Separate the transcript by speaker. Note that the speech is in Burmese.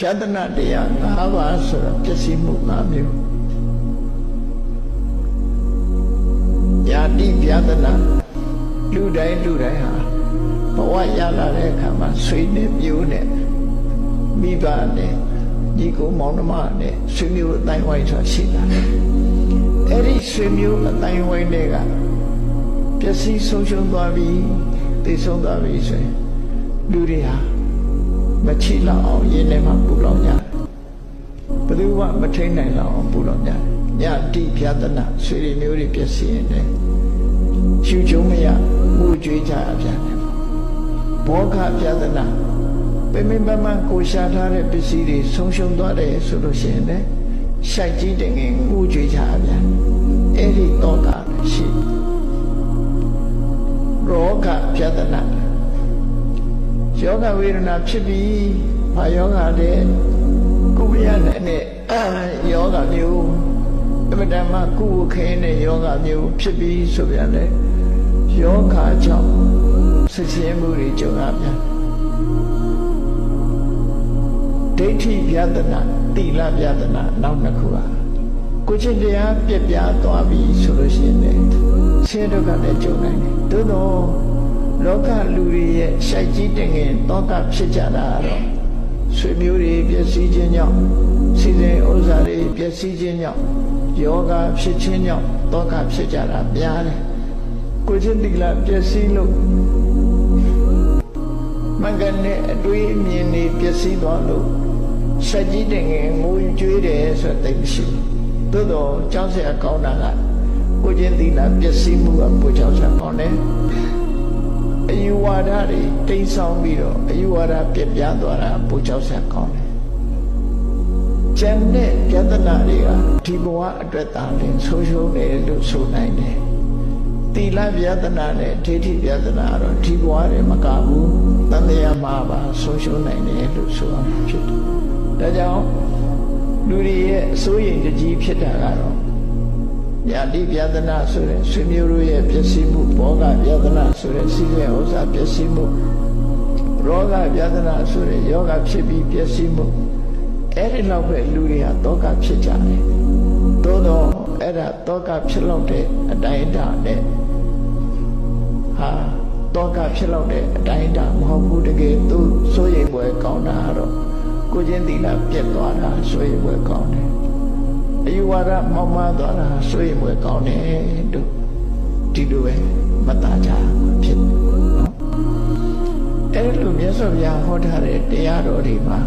Speaker 1: ပြဒနာတရား၅ပါးဆိုတော့ပျက်စီးမှု၅မျိုးယာတိပြဒနာလူတိုင်းလူတိုင်းဟာဘဝရလာတဲ့အခါမှာဆွေနဲ့မျိုးနဲ့မိဘနဲ့ညီကိုမောင်နှမနဲ့ဆွေမျိုးအတိုင်းဝိုင်းဆိုတာရှိတာအဲ့ဒီဆွေမျိုးအတိုင်းဝိုင်းတွေကပျက်စီးဆုံးရှုံးသွားပြီသိဆုံးသွားပြီဆိုရင်လူတွေဟာ မချိလောက်အောင်ရင်းနေမှပူလောင်ကြတယ်ဘယ်သူမှမထိန်နိုင်လောက်အောင်ပူလောင်ကြတယ်ညတိပြဒနာဆွေတွေမျိုးတွေပျက်စီးရင်လည်းရှူကျုံမရငိုကြွေးကြရပြန်တယ်ဘောခပြဒနာပင်ပင်ပန်းပန်းကိုရှာထားတဲ့ပစ္စည်းတွေဆုံးရှုံးသွားတယ်ဆိုလို့ရှိရင်လည်းရှိုက်ကြီးတဲ့ငယ်ငိုကြွေးကြရပြန်အဲ့ဒီ ယောဂဝေဒနာဖြစ်ပြီးဘာယောဂလဲကုမရတဲ့နဲ့ယောဂမျိုးအမတမကုဝခဲတဲ့ယောဂမျိုးဖြစ်ပြီးဆိုပြန်လေယောဂကြောင့်ဆက်ရှင်မှုတွေကြုံရပြန်ဒိဋ္ဌိပြဒနာတိလပြဒနာနောက်နှစ်ခုပါကိုချင်းတရားပြက်ပြားသွားပြီဆိုလို့ရှိရင်လည်းဆင်းဒုက္ခနဲ့ကြုံနိုင်တယ်သို့တော့ လောကလူတွေရဲ့ရှိုက်ကြီးတင်ငင်တောကဖြစ်ကြတာတော့ဆွေမျိုးတွေပျက်စီးခြင်းကြောင့်စီစဉ်ဥစ္စာတွေပျက်စီးခြင်းကြောင့်ယောဂဖြစ်ခြင်းကြောင့်တောကဖြစ်ကြတာများတယ်ကိုချင်းတိကလာပျက်စီးလို့မင်္ဂနဲ့အတွေးအမြင်တွေပျက်စီးသွားလို့ရှိုက်ကြီးတင်ငင်ငိုကြွေးတယ်ဆိုတဲ့သိမရှိသို့တော့ကြောက်စရာကောင်းတာကကိုချင်းတိလာပျက်စီးမှုကပူကြောက်စရာကောင်းတယ်အယူ ဝါဒတွေတိမ်ဆောင်ပြီးတော့အယူဝါဒပြက်ပြားသွားတာပူကြောက်စရာကောင်းတယ်ကျန်တဲ့ပြဿနာတွေကဒီဘဝအတွက်သာလင်ဆိုးရှုံးတယ်လို့ဆိုနိုင်တယ်တိလပြဿနာနဲ့ဒိဋ္ဌိပြဿနာကတော့ဒီဘဝတွေမကဘူးတန်တရားမှာပါဆိုးရှုံးနိုင်တယ်လို့ဆိုအောင်ဖြစ်တယ်ဒါကြောင့်လူတွေရဲ့အစိုးရိမ်တကြီးဖြစ်တာကတော့ ညာတိပြဒနာဆိုတဲ့ဆွေမျိုးတို့ရဲ့ပျက်စီးမှုဘောဂပြဒနာဆိုတဲ့စီးရဲဥစ္စာပျက်စီးမှုရောဂပြဒနာဆိုတဲ့ယောဂဖြစ်ပြီးပျက်စီးမှုအဲ့ဒီလောက်ပဲလူတွေဟာတောကဖြစ်ကြတယ်သို့တော့အဲ့ဒါတောကဖြစ်လောက်တဲ့အတိုင်းအတာနဲ့ဟာတောကဖြစ်လောက်တဲ့အတိုင်းအတာမဟုတ်ဘူးတကယ်သူစိုးရိမ်ပွဲကောင်းတာတော့ကိုချင်းသီလပြတ်သွားတာစိုးရိမ်ပွဲကောင်းတယ် အယူဝါဒမောက်မသွားတာဆွေးမွေကောင်းတယ်တို့ဒီလိုပဲမသားကြဖြစ်နော်အဲ့လိုမြတ်စွာဘုရားဟောထားတဲ့တရားတော်တွေမှာ